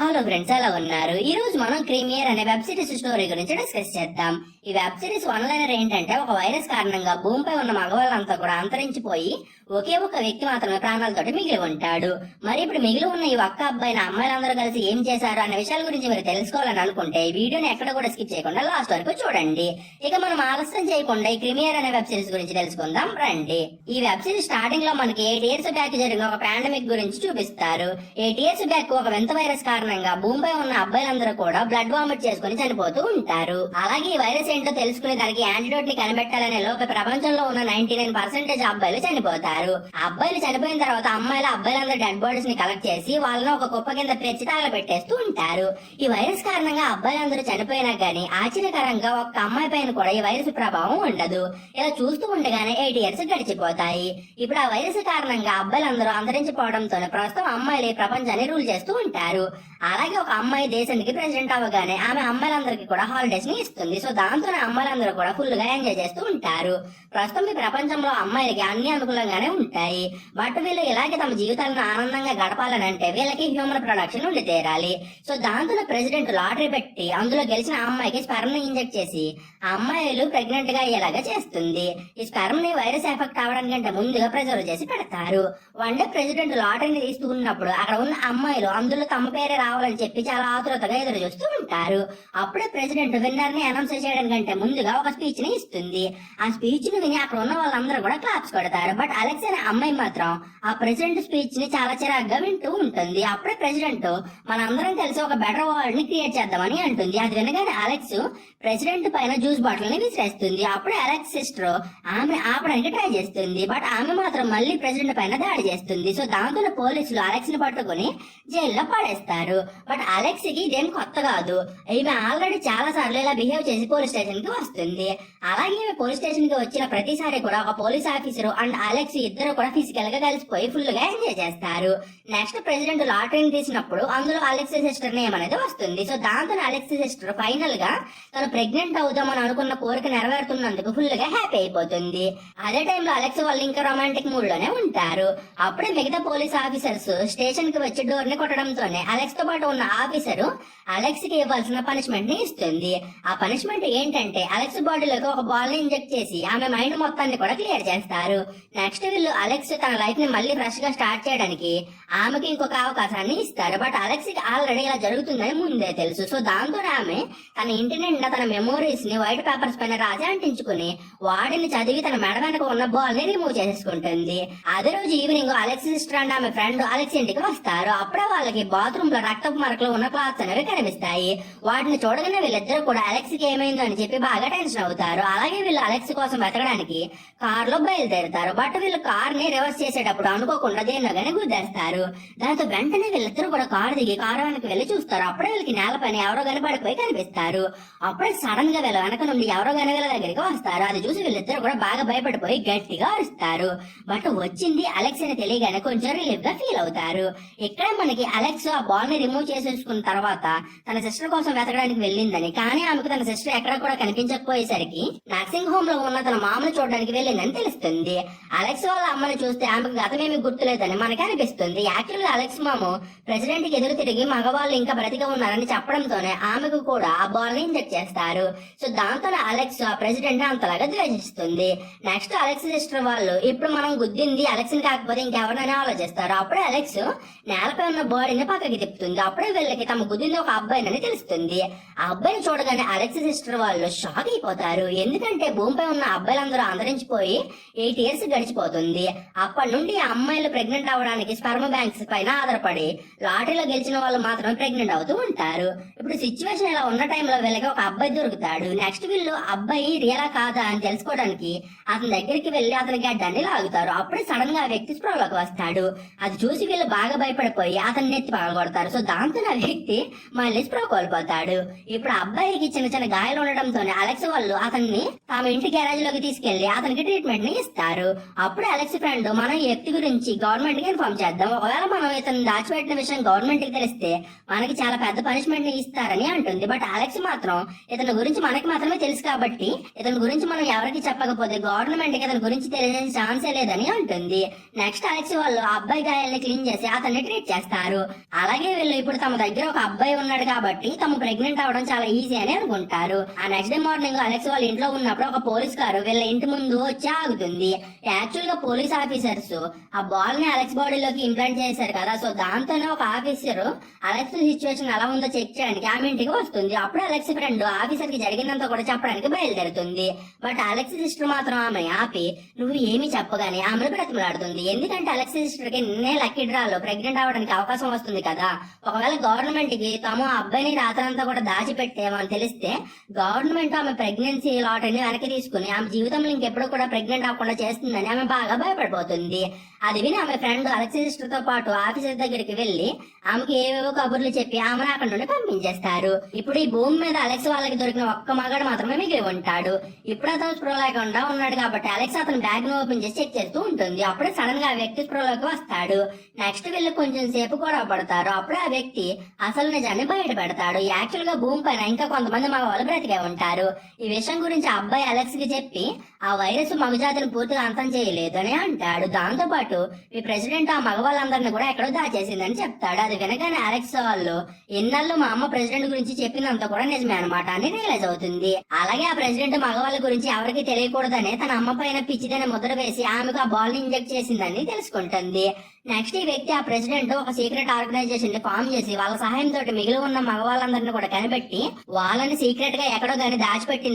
Hello friends ఎలా ఉన్నారు? ఈ రోజు మనం క్రీమియర్ అనే వెబ్ సిరీస్ స్టోరీ గురించి డిస్కస్ చేద్దాం. ఈ వెబ్ సిరీస్ వన్ లైనర్ ఏంటంటే ఒక వైరస్ కారణంగా భూమిపై ఉన్న మగవాళ్ళంతా కూడా అంతరించిపోయి ఒకే ఒక వ్యక్తి మాత్రమే ప్రాణాలతోటి మిగిలి ఉంటాడు. మరి ఇప్పుడు మిగిలి ఉన్న ఈ ఒక్క అబ్బాయిని అమ్మాయిలందరూ కలిసి ఏం చేశారు అనే విషయాల గురించి మీరు తెలుసుకోవాలని అనుకుంటే ఈ వీడియోని ఎక్కడ కూడా స్కిప్ చేయకుండా లాస్ట్ వరకు చూడండి. ఇక మనం ఆలస్యం చేయకుండా ఈ క్రీమియర్ అనే వెబ్ సిరీస్ గురించి తెలుసుకుందాం. రండి. ఈ వెబ్ సిరీస్ స్టార్టింగ్లో మనకి ఎయిట్ ఇయర్స్ బ్యాక్ జరిగిన ఒక పాండమిక్ గురించి చూపిస్తారు. ఎయిట్ ఇయర్స్ బ్యాక్ ఒక వింత వైరస్ కారణంగా భూమిపై ఉన్న అబ్బాయిలందరూ కూడా బ్లడ్ వామిట్ చేసుకుని చనిపోతూ ఉంటారు. అలాగే ఈ వైరస్ ఏంటో తెలుసుకునే దానికి యాంటీడోట్ని కనిపెట్టాలనే లోపే ప్రపంచంలో ఉన్న నైన్టీ నైన్ పర్సెంటేజ్ అబ్బాయిలు చనిపోతారు. అబ్బాయిలు చనిపోయిన తర్వాత అమ్మాయిలు అబ్బాయిలందరూ డెడ్ బాడీస్ని కలెక్ట్ చేసి వాళ్ళని ఒక కుప్ప కింద పెంచి తగలబెట్టేస్తూ ఉంటారు. ఈ వైరస్ కారణంగా అబ్బాయిలందరూ చనిపోయినా గానీ ఆశ్చర్యకరంగా ఒక్క అమ్మాయి పైన కూడా ఈ వైరస్ ప్రభావం ఉండదు. ఇలా చూస్తూ ఉండగానే ఎయిట్ ఇయర్స్ గడిచిపోతాయి. ఇప్పుడు ఆ వైరస్ కారణంగా అబ్బాయిలందరూ అంతరించిపోవడంతో ప్రస్తుతం అమ్మాయిలు ప్రపంచాన్ని రూల్ చేస్తూ ఉంటారు. అలాగే ఒక అమ్మాయి దేశానికి ప్రెసిడెంట్ అవ్వగానే ఆమె అమ్మాయిలందరికీ కూడా హాలిడేస్ని ఇస్తుంది. సో దాంతో అమ్మాయిలందరూ కూడా ఫుల్గా ఎంజాయ్ చేస్తూ ఉంటారు. ప్రస్తుతం ఈ ప్రపంచంలో అమ్మాయిలకి అన్ని అనుకూలంగానే ఉంటాయి. బట్ వీళ్ళు ఇలాగే తమ జీవితాలను ఆనందంగా గడపాలని అంటే వీళ్ళకి హ్యూమన్ ప్రొడక్షన్ ఉండి తీరాలి. సో దాంతో ప్రెసిడెంట్ లాటరీ పెట్టి అందులో గెలిచిన అమ్మాయికి స్పెర్మ్ని ఇంజెక్ట్ చేసి ఆ అమ్మాయిలు ప్రెగ్నెంట్గా అయ్యేలాగా చేస్తుంది. ఈ స్పెర్మ్ని వైరస్ ఎఫెక్ట్ అవడానికంటే ముందుగా ప్రిజర్వ్ చేసి పెడతారు. వన్ డే ప్రెసిడెంట్ లాటరీని తీసుకున్నప్పుడు అక్కడ ఉన్న అమ్మాయిలు అందులో తమ పేరే రావాలని చెప్పి చాలా ఆతురతగా ఎదురు చూస్తూ ఉంటారు. అప్పుడే ప్రెసిడెంట్ విన్నర్ని అనౌన్స్ చేయడానికంటే ముందుగా ఒక స్పీచ్ని ఇస్తుంది. ఆ స్పీచ్ని విని అక్కడ ఉన్న వాళ్ళందరూ కూడా క్లాప్స్ కొడతారు. బట్ అలెక్స్ అనే అమ్మాయి మాత్రం ఆ ప్రెసిడెంట్ స్పీచ్ని చాలా చిరాగ్గా వింటూ ఉంటుంది. అప్పుడే ప్రెసిడెంట్ మనందరం కలిసి ఒక బెటర్ వరల్డ్ని క్రియేట్ చేద్దామని అంటుంది. అది వినగానే అలెక్స్ ప్రెసిడెంట్ పైన జ్యూస్ బాటిల్ని విసిరేస్తుంది. అప్పుడే అలెక్స్ సిస్టర్ ఆమె ఆపడానికి ట్రై చేస్తుంది. బట్ ఆమె మాత్రం మళ్ళీ ప్రెసిడెంట్ పైన దాడి చేస్తుంది. సో దాంతో పోలీసులు అలెక్స్ని పట్టుకుని జైల్లో పడేస్తారు. బట్ అలెక్స్కి ఇదేం కొత్త కాదు. ఈమె ఆల్రెడీ చాలా సార్లు ఇలా బిహేవ్ చేసి పోలీస్ స్టేషన్కి వస్తుంది. అలాగే ఈమె పోలీస్ స్టేషన్కి వచ్చిన ప్రతిసారి కూడా ఒక పోలీస్ ఆఫీసర్ అండ్ అలెక్స్ ఇద్దరు కూడా ఫిజికల్గా కలిసిపోయి ఫుల్గా ఎంజాయ్ చేస్తారు. నెక్స్ట్ ప్రెసిడెంట్ లాటరీని తీసినప్పుడు అందులో అలెక్స్ సిస్టర్ నేమ్ అనేది వస్తుంది. సో దాంతో అలెక్స్ సిస్టర్ ఫైనల్గా తను ప్రెగ్నెంట్ అవుదామని అనుకున్న కోరిక నెరవేరుతున్నందుకు ఫుల్గా హ్యాపీ అయిపోతుంది. అదే టైంలో అలెక్స్ వాళ్ళు ఇంకా రొమాంటిక్ మూడ్లోనే ఉంటారు. అప్పుడే మిగతా పోలీస్ ఆఫీసర్స్ స్టేషన్కి వచ్చి డోర్ని కొట్టడంతోనే అలెక్స్తో పాటు ఉన్న ఆఫీసర్ అలెక్స్కి ఇవ్వాల్సిన పనిష్మెంట్ని ఇస్తుంది. ఆ పనిష్మెంట్ ఏంటంటే అలెక్స్ బాడీలోకి ఒక బాల్ని ఇంజెక్ట్ చేసి ఆమె మైండ్ మొత్తాన్ని కూడా క్లియర్ చేస్తారు. నెక్స్ట్ వీళ్ళు అలెక్స్ తన లైఫ్ని మళ్ళీ ఫ్రెష్గా స్టార్ట్ చేయడానికి ఆమెకి ఇంకొక అవకాశాన్ని ఇస్తారు. బట్ అలెక్స్కి ఆల్రెడీ ఇలా జరుగుతుందని ముందే తెలుసు. సో దాంతో ఆమె తన ఇంటి నిండా తన మెమోరీస్ని వైట్ పేపర్స్ పైన రాసి అంటించుకుని వాటిని చదివి తన మెడ వెనక ఉన్న బాల్ని రిమూవ్ చేసేసుకుంటుంది. అదే రోజు ఈవినింగ్ అలెక్స్ సిస్టర్ అండ్ ఆమె ఫ్రెండ్ అలెక్స్ ఇంటికి వస్తారు. అప్పుడే వాళ్ళకి బాత్రూమ్లో రక్తపు మరకలు ఉన్న క్లాత్స్ అనేవి కనిపిస్తాయి. వాటిని చూడగానే వీళ్ళిద్దరూ కూడా అలెక్స్కి ఏమైందో అని చెప్పి బాగా టెన్షన్ అవుతారు. అలాగే వీళ్ళు అలెక్స్ కోసం వెతకడానికి కార్లో బయలుదేరుతారు. బట్ వీళ్ళు కార్ని రివర్స్ చేసేటప్పుడు అనుకోకుండా దేనిలోగానే గుద్దేస్తారు. దాంతో వెంటనే వీళ్ళిద్దరూ కూడా కారు దిగి కారు వెనక వెళ్ళి చూస్తారు. అప్పుడే వీళ్ళకి నేలపైన ఎవరో కనబడిపోయి కనిపిస్తారు. అప్పుడే సడన్గా వీళ్ళ వెనక నుండి ఎవరో కనుక వీళ్ళ దగ్గరికి వస్తారు. అది చూసి వీళ్ళిద్దరూ కూడా బాగా భయపడిపోయి గట్టిగా అరుస్తారు. బట్ వచ్చింది అలెక్స్ అని తెలియగానే కొంచెం రిలీఫ్గా ఫీల్ అవుతారు. ఇక్కడ మనకి అలెక్స్ ఆ బాల్ని రిమూవ్ చేసేసుకున్న తర్వాత తన సిస్టర్ కోసం వెతకడానికి వెళ్ళిందని కానీ ఆమెకు తన సిస్టర్ ఎక్కడ కూడా కనిపించకపోయేసరికి నర్సింగ్ హోమ్లో ఉన్న తన మామను చూడడానికి వెళ్ళిందని తెలుస్తుంది. అలెక్స్ వాళ్ళ అమ్మని చూస్తే ఆమెకు గతమేమి గుర్తులేదని మనకి అనిపిస్తుంది. యాక్చువల్గా అలెక్స్ మాము ప్రెసిడెంట్కి ఎదురు తిరిగి మగవాళ్ళు ఇంకా బ్రతిగా ఉన్నారని చెప్పడంతోనే ఆమెకు కూడా ఆ బాల్ ఇంజెక్ట్ చేస్తారు. సో దాంతో అలెక్స్ ఆ ప్రెసిడెంట్ అంతలాగా ద్వేషిస్తుంది. నెక్స్ట్ అలెక్స్ సిస్టర్ వాళ్ళు ఇప్పుడు మనం గుద్దింది అలెక్స్ కాకపోతే ఇంకెవరినైనా ఆలోచిస్తారు. అప్పుడే అలెక్స్ నేలపై ఉన్న బాడీని పక్కకి తిప్పుతుంది. అప్పుడే వీళ్ళకి తమ గుద్దింది ఒక అబ్బాయినని తెలుస్తుంది. ఆ అబ్బాయిని చూడగానే అలెక్స్ సిస్టర్ వాళ్ళు షాక్ అయిపోతారు. ఎందుకంటే భూమిపై ఉన్న అబ్బాయిలందరూ అంతరించిపోయి ఎయిట్ ఇయర్స్ గడిచిపోతుంది. అప్పటి నుండి అమ్మాయిలు ప్రెగ్నెంట్ అవడానికి స్పర్మ బ్యాంక్స్ పైన ఆధారపడి లాటరీలో గెలిచిన వాళ్ళు మాత్రమే ప్రెగ్నెంట్ అవుతూ ఉంటారు. ఇప్పుడు సిచ్యువేషన్ ఇలా ఉన్న టైంలో వీళ్ళకి ఒక అబ్బాయి దొరుకుతాడు. నెక్స్ట్ వీళ్ళు అబ్బాయి రియలా కాదా అని తెలుసుకోవడానికి అతని దగ్గరికి వెళ్ళి అతని గడ్డాన్ని లాగుతారు. అప్పుడే సడన్గా ఆ వ్యక్తి స్ప్రోలోకి వస్తాడు. అది చూసి వీళ్ళు బాగా భయపడిపోయి అతన్ని నెత్తి పగలగొడతారు. సో దాంతో ఆ వ్యక్తి మళ్ళీ స్ప్రో కోల్పోతాడు. ఇప్పుడు అబ్బాయికి చిన్న చిన్న గాయాలు ఉండడంతోనే అలెక్స్ వాళ్ళు అతన్ని తమ ఇంటి గ్యారేజ్లోకి తీసుకెళ్ళి అతనికి ట్రీట్మెంట్ని ఇస్తారు. అప్పుడు అలెక్స్ ఫ్రెండ్ మనం ఈ వ్యక్తి గురించి గవర్నమెంట్కి ఇన్ఫార్మ్ చేద్దాం. ఒకవేళ మనం ఇతను దాచిపెట్టిన విషయం గవర్నమెంట్కి తెలిస్తే మనకి చాలా పెద్ద పనిష్మెంట్ని ఇస్తారని అంటుంది. బట్ అలెక్స్ మాత్రం ఇతని గురించి మనకి మాత్రమే తెలుసు కాబట్టి ఇతని గురించి మనం ఎవరికి చెప్పకపోతే గవర్నమెంట్కి ఇతని గురించి తెలిసే ఛాన్సే లేదని అంటుంది. నెక్స్ట్ అలెక్స్ వాళ్ళు ఆ అబ్బాయి గాయాలని క్లీన్ చేసి అతన్ని ట్రీట్ చేస్తారు. అలాగే వీళ్ళు ఇప్పుడు తమ దగ్గర ఒక అబ్బాయి ఉన్నాడు కాబట్టి తమ ప్రెగ్నెంట్ అవడం చాలా ఈజీ అని అనుకుంటారు. ఆ నెక్స్ట్ డే మార్నింగ్ అలెక్స్ వాళ్ళ ఇంట్లో ఉన్నప్పుడు ఒక పోలీస్ కారు వీళ్ళ ఇంటి ముందు వచ్చి ఆగుతుంది. యాక్చువల్గా పోలీస్ ఆఫీసర్స్ ఆ బాల్ని అలెక్స్ బాడీలోకి ఇంప్లాంట్ చేశారు కదా సో దాంతోనే ఒక ఆఫీసర్ అలెక్స్ సిచ్యువేషన్ ఎలా ఉందో చెక్ చేయడానికి ఆమె ఇంటికి వస్తుంది. అప్పుడు అలెక్స్ ఫ్రెండ్ ఆఫీసర్కి జరిగిందంతా కూడా చెప్పడానికి బయలుదేరుతుంది. బట్ అలెక్స్ సిస్టర్ మాత్రం ఆమె ఆపి నువ్వు ఏమి చెప్పగానే ఆమెను బ్రతిమలాడుతుంది. ఎందుకంటే అలెక్స్ సిస్టర్కి నిన్నే లక్కీ డ్రాలో ప్రెగ్నెంట్ అవడానికి అవకాశం వస్తుంది కదా. ఒకవేళ గవర్నమెంట్కి తాము ఆ అబ్బాయిని రాత్రంతా కూడా దాచిపెట్టేమని తెలిస్తే గవర్నమెంట్ ఆమె ప్రెగ్నెన్సీ లాటరీని వెనక్కి తీసుకుని ఆమె జీవితంలో ఇంకెప్పుడు కూడా ప్రెగ్నెంట్ అవ్వకుండా చేస్తుందని ఆమె బాగా భయపడిపోతుంది. అది విని ఆమె ఫ్రెండ్ అలెక్సిస్టర్తో పాటు ఆఫీసర్ దగ్గరికి వెళ్ళి ఆమెకి ఏవేవో కబుర్లు చెప్పి ఆమెను అక్కడ నుండి పంపించేస్తారు. ఇప్పుడు ఈ భూమి మీద అలెక్స్ వాళ్ళకి దొరికిన ఒక్క మగాడు మాత్రమే మిగిలి ఉంటాడు. ఇప్పుడు అతను స్ప్రో లేకుండా ఉన్నాడు కాబట్టి అలెక్స్ అతను బ్యాగ్ను ఓపెన్ చేసి చెక్ చేస్తూ ఉంటుంది. అప్పుడే సడన్గా ఆ వ్యక్తి స్ప్రోలోకి వస్తాడు. నెక్స్ట్ వీళ్ళు కొంచెం సేపు కూడా పడతారు. అప్పుడే ఆ వ్యక్తి అసలు నిజాన్ని బయట పెడతాడు. యాక్చువల్గా భూమి పైన ఇంకా కొంతమంది మగవాళ్ళు బ్రతికే ఉంటారు. ఈ విషయం గురించి అబ్బాయి అలెక్స్కి చెప్పి ఆ వైరస్ మగజాతిని పూర్తిగా అంతం చేయలేదు అని అంటాడు. దాంతో పాటు మీ ప్రెసిడెంట్ ఆ మగవాళ్ళందరినీ కూడా ఎక్కడో దాచేసిందని చెప్తాడు. అది వినగానే అలెక్స్ వాళ్ళు ఎన్నాళ్ళు మా అమ్మ ప్రెసిడెంట్ గురించి చెప్పినంత కూడా నిజమే అనమాట అని రియలైజ్ అవుతుంది. అలాగే ఆ ప్రెసిడెంట్ మగవాళ్ళ గురించి ఎవరికి తెలియకూడదని తన అమ్మ పైన పిచ్చిదనే ముద్ర వేసి ఆమెకు ఆ బాల్ని ఇంజెక్ట్ చేసిందని తెలుసుకుంటుంది. నెక్స్ట్ ఈ వ్యక్తి ఆ ప్రెసిడెంట్ ఒక సీక్రెట్ ఆర్గనైజేషన్ని ఫామ్ చేసి వాళ్ళ సహాయంతో మిగిలి ఉన్న మగవాళ్ళందరినీ కూడా కనిపెట్టి వాళ్ళని సీక్రెట్గా ఎక్కడో గాని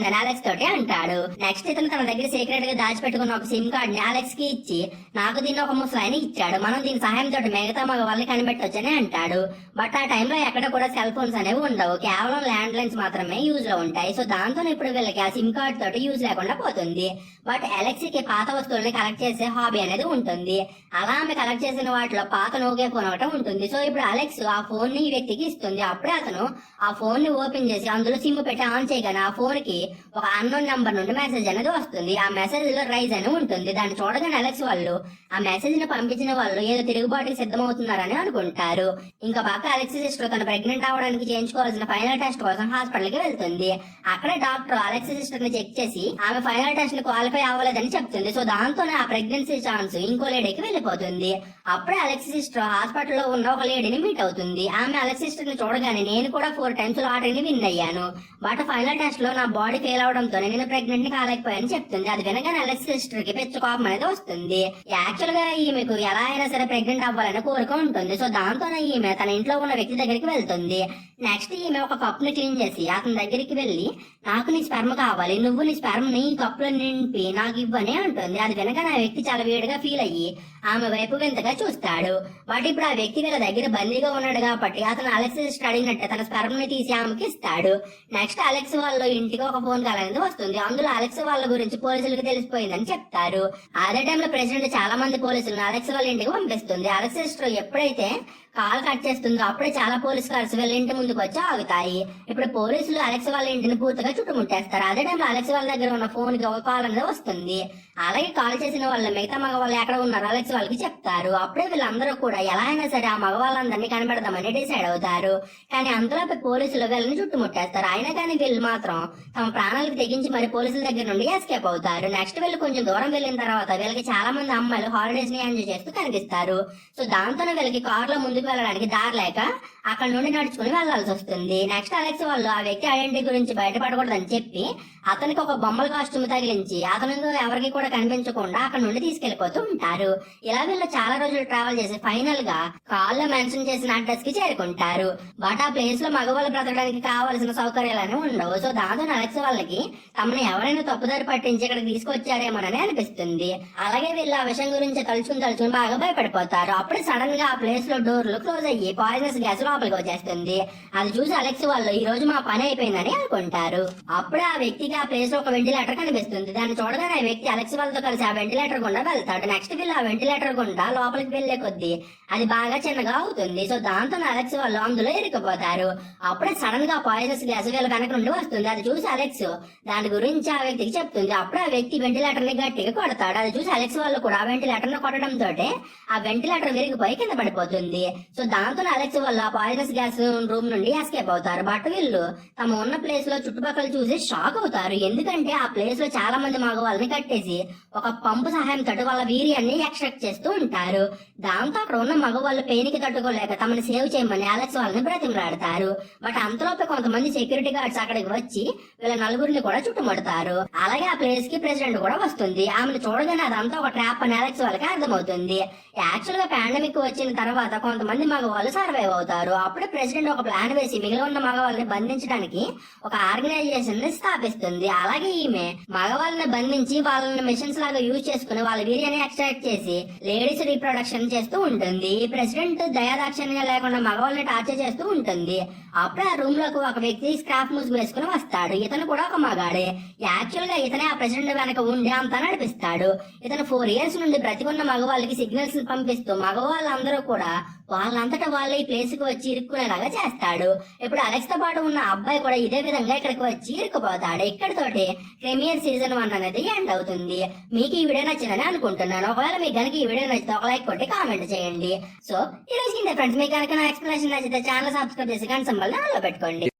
అని అలెక్స్ తోటి అంటాడు. నెక్స్ట్ ఇతను తన దగ్గర సీక్రెట్గా దాచిపెట్టుకున్న ఒక సిమ్ కార్డ్ని అలెక్స్కి ఇచ్చి నాకు దీన్ని ఒక ముసలాయని ఇచ్చాడు. మనం దీని సహాయంతో మిగతా మగవాళ్ళని కనిపెట్టొచ్చని అంటాడు. బట్ ఆ టైంలో ఎక్కడ కూడా సెల్ ఫోన్స్ అనేవి ఉండవు. కేవలం ల్యాండ్ లైన్స్ మాత్రమే యూజ్లో ఉంటాయి. సో దాంతో ఇప్పుడు వీళ్ళకి ఆ సిమ్ కార్డ్ తోటి యూజ్ లేకుండా పోతుంది. బట్ అలెక్స్కి పాత వస్తువుల్ని కలెక్ట్ చేసే హాబీ అనేది ఉంటుంది. అలా ఆమె కలెక్ట్ చేసే చేసిన వాటిలో పాత నోకే ఫోన్ ఒకటి ఉంటుంది. సో ఇప్పుడు అలెక్స్ ఆ ఫోన్ని ఈ వ్యక్తికి ఇస్తుంది. అప్పుడే అతను ఆ ఫోన్ని ఓపెన్ చేసి అందులో సిమ్ పెట్టి ఆన్ చేయగానే ఆ ఫోన్కి ఒక అన్నోన్ నంబర్ నుండి మెసేజ్ అనేది వస్తుంది. ఆ మెసేజ్లో రైజ్ అని ఉంటుంది. దాన్ని చూడగానే అలెక్స్ వాళ్ళు ఆ మెసేజ్ని పంపించిన వాళ్ళు ఏదో తిరుగుబాటుకి సిద్ధమవుతున్నారని అనుకుంటారు. ఇంకా పక్క అలెక్స్ సిస్టర్ తన ప్రెగ్నెంట్ అవడానికి చేయించుకోవాల్సిన ఫైనల్ టెస్ట్ కోసం హాస్పిటల్కి వెళ్తుంది. అక్కడే డాక్టర్ అలెక్స్ సిస్టర్ని చెక్ చేసి ఆమె ఫైనల్ టెస్ట్ని క్వాలిఫై అవ్వలేదని చెప్తుంది. సో దాంతోనే ఆ ప్రెగ్నెన్సీ ఛాన్స్ ఇంకో లేడీకి వెళ్ళిపోతుంది. అప్పుడే అలెక్స్ సిస్టర్ ఉన్న ఒక లేడీని మీట్ అవుతుంది. ఆమె అలెక్స్ సిస్టర్ని చూడగానే నేను కూడా ఫోర్ టైమ్స్ లాటరీని విన్ అయ్యాను. బట్ ఫైనల్ టెస్ట్లో నా బాడీ ఫెయిల్ అవడంతో నేను ప్రెగ్నెంట్ని కాలేకపోయాను చెప్తుంది. అది వినగానే అలెక్స్ సిస్టర్కి పెచ్చు కోపం అనేది వస్తుంది. యాక్చువల్గా ఈమెకు ఎలా అయినా సరే ప్రెగ్నెంట్ అవ్వాలని కోరిక ఉంటుంది. సో దాంతోనే ఈమె తన ఇంట్లో ఉన్న వ్యక్తి దగ్గరికి వెళ్తుంది. నెక్స్ట్ ఈమె ఒక కప్ని క్లీన్ చేసి అతని దగ్గరికి వెళ్ళి నాకు నీ స్పెర్మ కావాలి. నువ్వు నీ స్పెర్మ్ ఈ కప్పులో నింపి నాకు ఇవ్వని అంటుంది. అది వినగానే ఆ వ్యక్తి చాలా వేడిగా ఫీల్ అయ్యి ఆమె వైపు వింతగా చూస్తాడు. బట్ ఇప్పుడు ఆ వ్యక్తి వీళ్ళ దగ్గర బందీగా ఉన్నాడు కాబట్టి అతను అలెక్స్ అడిగినట్టే తన స్పెర్మ్ని తీసి ఆమెకి ఇస్తాడు. నెక్స్ట్ అలెక్స్ వాళ్ళ ఇంటికి ఒక ఫోన్ కాల్ అనేది వస్తుంది. అందులో అలెక్స్ వాళ్ళ గురించి పోలీసులకు తెలిసిపోయిందని చెప్తారు. అదే టైంలో ప్రెసిడెంట్ చాలా మంది పోలీసులను అలెక్స్ వాళ్ళ ఇంటికి పంపిస్తుంది. అలెక్స్ ఎప్పుడైతే కాల్ కట్ చేస్తుందో. అప్పుడే చాలా పోలీస్ కార్స్ వీళ్ళ ఇంటి ముందుకు వచ్చి ఆగుతాయి. ఇప్పుడు పోలీసులు అలెక్స్ వాళ్ళ ఇంటిని పూర్తిగా చుట్టుముట్టేస్తారు. అదే టైంలో అలెక్స్ వాళ్ళ దగ్గర ఉన్న ఫోన్కి ఒక కాల్ అనేది వస్తుంది. అలాగే కాల్ చేసిన వాళ్ళు మిగతా మగవాళ్ళు ఎక్కడ ఉన్నారు అలెక్స్ వాళ్ళకి చెప్తారు. అప్పుడే వీళ్ళందరూ కూడా ఎలా అయినా సరే ఆ మగవాళ్ళందరినీ కనబెడదామని డిసైడ్ అవుతారు. కానీ అందులో పోలీసులు వీళ్ళని చుట్టుముట్టేస్తారు. అయినా కానీ వీళ్ళు మాత్రం తమ ప్రాణాలకు తెగించి మరి పోలీసుల దగ్గర నుండి ఎస్కేప్ అవుతారు. నెక్స్ట్ వీళ్ళు కొంచెం దూరం వెళ్ళిన తర్వాత వీళ్ళకి చాలా మంది అమ్మాయిలు హాలిడేస్ని ఎంజాయ్ చేస్తూ కనిపిస్తారు. సో దాంతోనే వీళ్ళకి కార్లో ముందుకు వెళ్ళడానికి దారి లేక అక్కడ నుండి నడుచుకుని వెళ్ళాల్సి వస్తుంది. నెక్స్ట్ అలెక్స్ వాళ్ళు ఆ వ్యక్తి ఐడెంటిటీ గురించి బయటపడకూడదని చెప్పి అతనికి ఒక బొమ్మల కాస్ట్యూమ్ తగిలించి అతను ఎవరికి కూడా కనిపించకుండా అక్కడ నుండి తీసుకెళ్ళిపోతూ ఉంటారు. ఇలా వీళ్ళు చాలా రోజులు ట్రావెల్ చేసి ఫైనల్గా కాల్లో మెన్షన్ చేసిన అడ్రస్కి చేరుకుంటారు. బట్ ఆ ప్లేస్లో మగవాళ్ళు బ్రతకడానికి కావాల్సిన సౌకర్యాలనే ఉండవు. సో దాంతో అలెక్స్ వాళ్ళకి తమను ఎవరైనా తప్పుదారి పట్టించి ఇక్కడికి తీసుకొచ్చారేమోనని అనిపిస్తుంది. అలాగే వీళ్ళు ఆ విషయం గురించి తలుచుకుని తలుచుకుని బాగా భయపడిపోతారు. అప్పుడే సడన్గా ఆ ప్లేస్లో డోర్లు క్లోజ్ అయ్యి పాయిజనస్ గ్యాస్ లోపలికి వచ్చేస్తుంది. అది చూసి అలెక్స్ వాళ్ళు ఈ రోజు మా పని అయిపోయిందని అనుకుంటారు. అప్పుడే ఆ వ్యక్తికి ఆ ప్లేస్లో ఒక వెంటిలేటర్ కనిపిస్తుంది. దాన్ని చూడగానే ఆ వ్యక్తి అలెక్స్ వాళ్ళతో కలిసి ఆ వెంటిలేటర్ గుండా వెళ్తాడు. నెక్స్ట్ వీళ్ళు ఆ వెంటిలేటర్ గుండా లోపలికి వెళ్ళే కొద్దీ అది బాగా చిన్నగా అవుతుంది. సో దాంతో అలెక్స్ వాళ్ళు అందులో ఇరుక్కుపోతారు. అప్పుడే సడన్గా పాయిజనస్ గ్యాస్ వీళ్ళ కనుక నుండి వస్తుంది. అది చూసి అలెక్స్ దాని గురించి ఆ వ్యక్తికి చెప్తుంది. అప్పుడే ఆ వ్యక్తి వెంటిలేటర్ని గట్టిగా కొడతాడు. అది చూసి అలెక్స్ వాళ్ళు కూడా ఆ వెంటిలేటర్ని కొట్టడం తోటే ఆ వెంటిలేటర్ విరిగిపోయి కింద పడిపోతుంది. సో దాంతో అలెక్స్ వల్ల పాయిజనస్ గ్యాస్ రూమ్ నుండి ఎస్కేప్ అవుతారు. బట్ వీళ్ళు తమ ఉన్న ప్లేస్లో చుట్టుపక్కల చూసి షాక్ అవుతారు. ఎందుకంటే ఆ ప్లేస్లో చాలా మంది మగవాళ్ళని కట్టేసి ఒక పంపు సహాయం తోటి వాళ్ళ వీర్యాన్ని ఎక్స్ట్రాక్ట్ చేస్తూ ఉంటారు. దాంతో అక్కడ ఉన్న మగవాళ్ళు పెయిన్కి తట్టుకోలేక తమని సేవ్ చేయమని అలెక్స్ వాళ్ళని బ్రతిమలాడతారు. బట్ అంతలోపే కొంతమంది సెక్యూరిటీ గార్డ్స్ అక్కడికి వచ్చి వీళ్ళ నలుగురిని కూడా చుట్టుముడతారు. అలాగే ఆ ప్లేస్కి ప్రెసిడెంట్ కూడా వస్తుంది. ఆమెను చూడగానే అదంతా ఒక ట్రాప్ అని అలెక్స్ వాళ్ళకి అర్థమవుతుంది. యాక్చువల్గా పాండమిక్ వచ్చిన తర్వాత కొంతమంది మగవాళ్ళు సర్వైవ్ అవుతారు. అప్పుడే ప్రెసిడెంట్ ఒక ప్లాన్ వేసి మిగిలి ఉన్న మగవాళ్ళని బంధించడానికి ఒక ఆర్గనైజేషన్ని స్థాపిస్తుంది. అలాగే ఈమె మగవాళ్ళని బంధించి వాళ్ళని మిషన్స్ లాగా యూజ్ చేసుకుని వాళ్ళ వీర్యాన్ని ఎక్స్ట్రాక్ట్ చేసి లేడీస్ రీప్రొడక్షన్ చేస్తూ ఉంటుంది. ఈ ప్రెసిడెంట్ దయాదాక్షిణ్యం లేకుండా మగవాళ్ళని టార్చర్ చేస్తూ ఉంటుంది. అప్పుడే ఆ రూమ్లోకి ఒక వ్యక్తి స్క్రాప్ ముసుగు వేసుకుని వస్తాడు. ఇతను కూడా ఒక మగాడే. యాక్చువల్గా ఇతనే ఆ ప్రెసిడెంట్ వెనక ఉండి అంతా నడిపిస్తాడు. ఇతను ఫోర్ ఇయర్స్ నుండి బ్రతికున్న మగవాళ్ళకి సిగ్నల్స్ పంపిస్తూ మగవాళ్ళందరూ కూడా వాళ్ళంతటా వాళ్ళ ఈ ప్లేస్కి వచ్చి ఇరుక్కునేలాగా చేస్తాడు. ఇప్పుడు అలెక్స్తో పాటు ఉన్న అబ్బాయి కూడా ఇదే విధంగా ఇక్కడికి వచ్చి ఇరుక్కుపోతాడు. ఇక్కడితోటి ప్రీమియర్ సీజన్ వన్ అనేది ఎండ్ అవుతుంది. మీకు ఈ వీడియో నచ్చిందని అనుకుంటున్నాను. ఒకవేళ మీకు కనుక ఈ వీడియో నచ్చితే ఒక లైక్ కొట్టి కామెంట్ చేయండి. సో ఈ రోజు ఫ్రెండ్స్ మీకు కనుక నా ఎక్స్ప్లెనేషన్ నచ్చితే ఛానల్ సబ్స్క్రైబ్ చేసి కానీ సింబల్ పెట్టుకోండి.